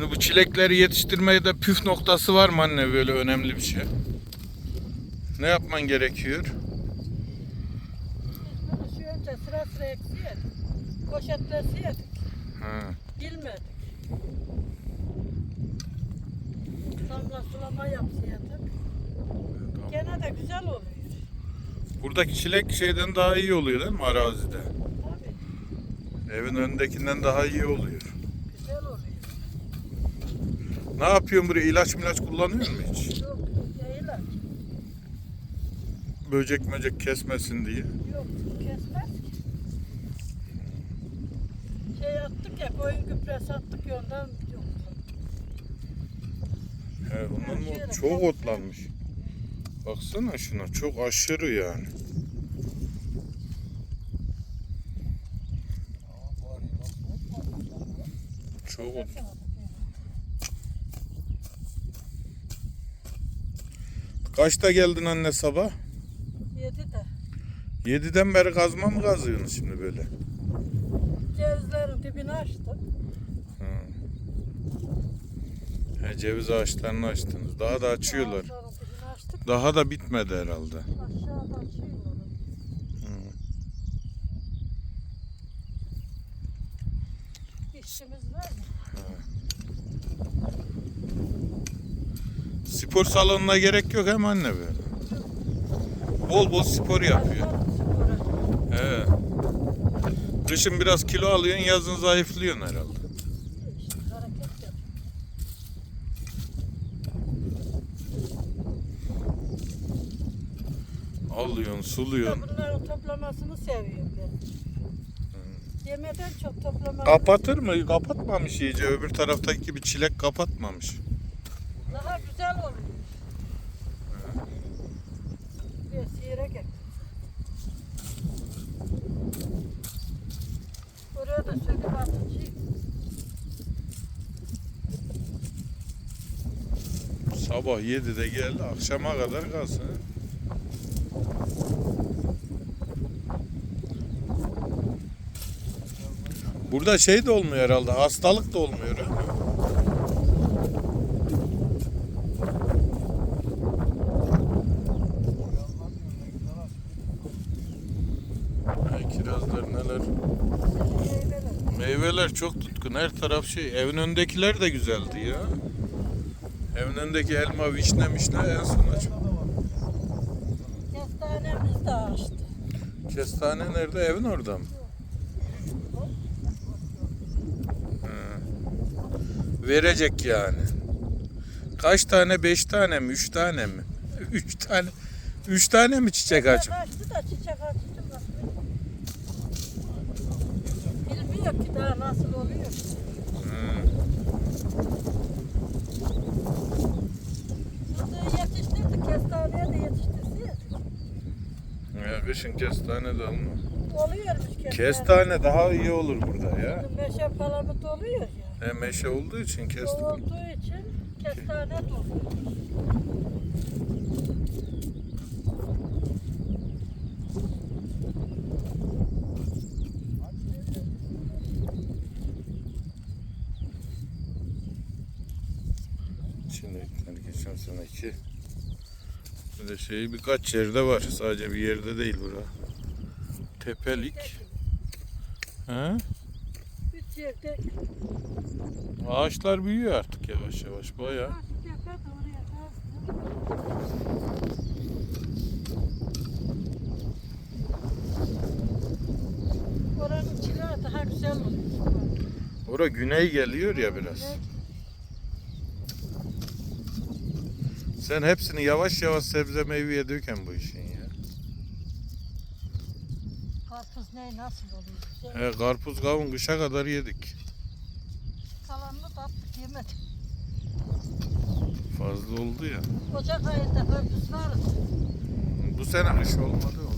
Bu çilekleri yetiştirmeye de püf noktası var mı anne böyle önemli bir şey? Ne yapman gerekiyor? Şu önce sıra sıra eksiyedik. Poşetlesiydik. Ha. Bilmedik. Damla sulama yapsaydık. Gene de güzel oluyor. Buradaki çilek şeyden daha iyi oluyor değil mi arazide? Tabii Evin önündekinden daha iyi oluyor. Ne yapıyorsun buraya? İlaç milaç kullanıyor mu hiç? Yok yayılar. Böcek möcek kesmesin diye. Yok kesmez ki. Şey attık ya koyun gübresi attık ya ondan yok. He, ondan mı? Çok otlanmış. Baksana şuna çok aşırı yani. Çok ot. Kaçta geldin anne sabah? Yedi de. 7'den beri kazma mı kazıyorsunuz şimdi böyle? Cevizlerin dibini açtık. Ha. He, ceviz ağaçlarını açtınız. Daha da açıyorlar. Ağaçların dibini açtık. Daha da bitmedi herhalde. Aşağıda açıyorlar. İşimiz var mı? Spor salonuna gerek yok hem anne böyle. Bol bol spor yapıyor. He. Kışın biraz kilo alıyorsun, yazın zayıflıyorsun herhalde. Alıyorsun, suluyorsun. Bunların toplamasını seviyorum ben. Yemeden çok toplamasını Kapatır mı? Kapatmamış iyice. Öbür taraftaki gibi çilek kapatmamış. Daha güzel oluyor. Bir sihire gel. Buraya da söküp atacağım. Sabah 7'de geldi, akşama kadar kalsın. Burada şey de olmuyor herhalde, hastalık da olmuyor. öyle Kirazlar neler. Meyveler. Çok tutkun. Her taraf şey. Evin önündekiler de güzeldi ya. Evin önündeki elma, vişne, mişne en son aç. Kestanemiz de açtı. Kestane nerede? Evin orada mı? Verecek yani. Kaç tane? Beş tane mi? Üç tane mi? Üç tane. Üç tane mi çiçek aç? Açtı da çiçek açtı Bilmiyor ki daha nasıl oluyor. Bunu yetiştirdik, kestaneye de yetiştirseydik. Ya kışın kestane de olma. Oluyormuş kestane. Kestane daha iyi olur burada ya. Meşe falan da oluyor ya. He, meşe olduğu için kestane. olduğu için kestane doluyor. Çinekler geçen seneki. Bir de şey birkaç yerde var. Sadece bir yerde değil bura. Tepelik. He? Üç yerde Ağaçlar büyüyor artık yavaş yavaş kazdı. Oranın çileği daha güzel oluyor. Ora güney geliyor ya biraz. Sen hepsini yavaş yavaş sebze meyveye döken bu işin ya. Karpuz ne nasıl oluyor? Şey, He, karpuz kavun kışa kadar yedik. kalanını da attık yemedik. Fazla oldu ya. Ocak ayında karpuz vardı. Bu sene kış olmadı o.